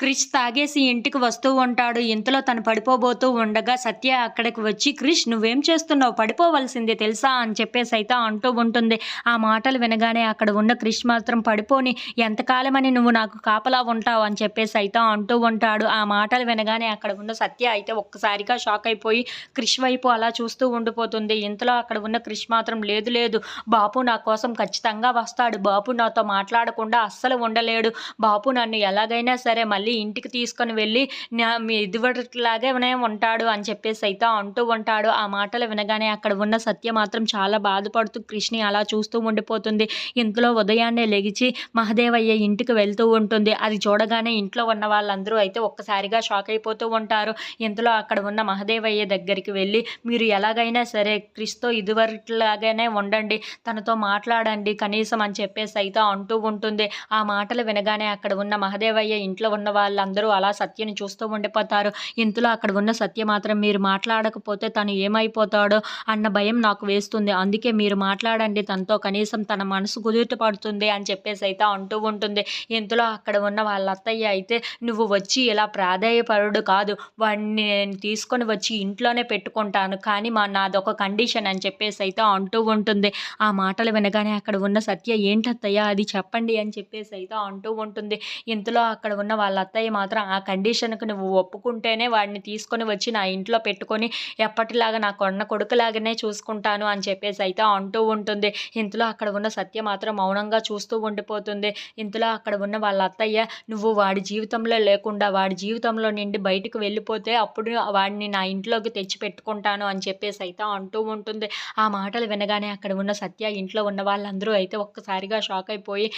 క్రిష్ తాగేసి ఇంటికి వస్తూ ఉంటాడు. ఇంతలో తను పడిపోబోతూ ఉండగా సత్య అక్కడికి వచ్చి క్రిష్ నువ్వేం చేస్తున్నావు? పడిపోవలసిందే తెలుసా? అని చెప్పేసి అయితే అంటూ ఉంటుంది. ఆ మాటలు వినగానే అక్కడ ఉన్న క్రిష్ మాత్రం పడిపోని ఎంతకాలమని నువ్వు నాకు కాపలా ఉంటావు? అని చెప్పేసి అయితే అంటూ ఉంటాడు. ఆ మాటలు వినగానే అక్కడ ఉన్న సత్య అయితే ఒక్కసారిగా షాక్ అయిపోయి క్రిష్ వైపు అలా చూస్తూ ఉండిపోతుంది. ఇంతలో అక్కడ ఉన్న క్రిష్ మాత్రం లేదు లేదు బాపు నా కోసం ఖచ్చితంగా వస్తాడు. బాపు నాతో మాట్లాడకుండా అస్సలు ఉండలేడు. బాపు నన్ను ఎలాగైనా సరే మళ్ళీ ఇంటికి తీసుకొని వెళ్ళి నా ఇదివట్లాగే ఉంటాడు అని చెప్పేసి అయితే అంటూ ఉంటాడు. ఆ మాటలు వినగానే అక్కడ ఉన్న సత్య మాత్రం చాలా బాధపడుతూ కృష్ణి అలా చూస్తూ ఉండిపోతుంది. ఇంతలో ఉదయాన్నే లెగిచి మహదేవయ్య ఇంటికి వెళ్తూ ఉంటుంది. అది చూడగానే ఇంట్లో ఉన్న వాళ్ళందరూ అయితే ఒక్కసారిగా షాక్ అయిపోతూ ఉంటారు. ఇంతలో అక్కడ ఉన్న మహదేవయ్య దగ్గరికి వెళ్ళి మీరు ఎలాగైనా సరే క్రిస్తో ఇదివరలాగానే ఉండండి. తనతో మాట్లాడండి కనీసం అని చెప్పేసి అయితే అంటూ ఉంటుంది. ఆ మాటలు వినగానే అక్కడ ఉన్న మహదేవయ్య ఇంట్లో ఉన్న వాళ్ళందరూ అలా సత్యని చూస్తూ ఉండిపోతారు. ఇంతలో అక్కడ ఉన్న సత్య మాత్రం మీరు మాట్లాడకపోతే తను ఏమైపోతాడో అన్న భయం నాకు వేస్తుంది. అందుకే మీరు మాట్లాడండి తనతో కనీసం తన మనసు కుదుట పడుతుంది అని చెప్పేసి అయితే అంటూ ఉంటుంది. ఇంతలో అక్కడ ఉన్న వాళ్ళ అత్తయ్య అయితే నువ్వు వచ్చి ఇలా ప్రాధాయపడు కాదు. వాడిని నేను తీసుకొని వచ్చి ఇంట్లోనే పెట్టుకుంటాను. కానీ మా నాదొక కండిషన్ అని చెప్పేసి అయితే అంటూ ఉంటుంది. ఆ మాటలు వినగానే అక్కడ ఉన్న సత్య ఏంటత్తయ్య అది చెప్పండి అని చెప్పేసి అయితే అంటూ ఉంటుంది. ఇంతలో అక్కడ ఉన్న వాళ్ళ అత్తయ్య మాత్రం ఆ కండిషన్కి నువ్వు ఒప్పుకుంటేనే వాడిని తీసుకొని వచ్చి నా ఇంట్లో పెట్టుకొని ఎప్పటిలాగా నా కొన్న కొడుకులాగానే చూసుకుంటాను అని చెప్పేసి అయితే అంటూ ఉంటుంది. ఇంతలో అక్కడ ఉన్న సత్య మాత్రం మౌనంగా చూస్తూ ఉండిపోతుంది. ఇంతలో అక్కడ ఉన్న వాళ్ళ అత్తయ్య నువ్వు వాడి జీవితంలో లేకుండా వాడి జీవితంలో నుండి బయటకు వెళ్ళిపోతే అప్పుడు వాడిని నా ఇంట్లోకి తెచ్చి పెట్టుకుంటాను అని చెప్పేసి అయితే అంటూ ఉంటుంది. ఆ మాటలు వినగానే అక్కడ ఉన్న సత్య ఇంట్లో ఉన్న వాళ్ళందరూ అయితే ఒక్కసారిగా షాక్ అయిపోయి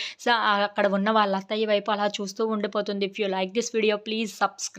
అక్కడ ఉన్న వాళ్ళ అత్తయ్య వైపు అలా చూస్తూ ఉండిపోతుంది. ఫ్యూల్ like this video please subscribe.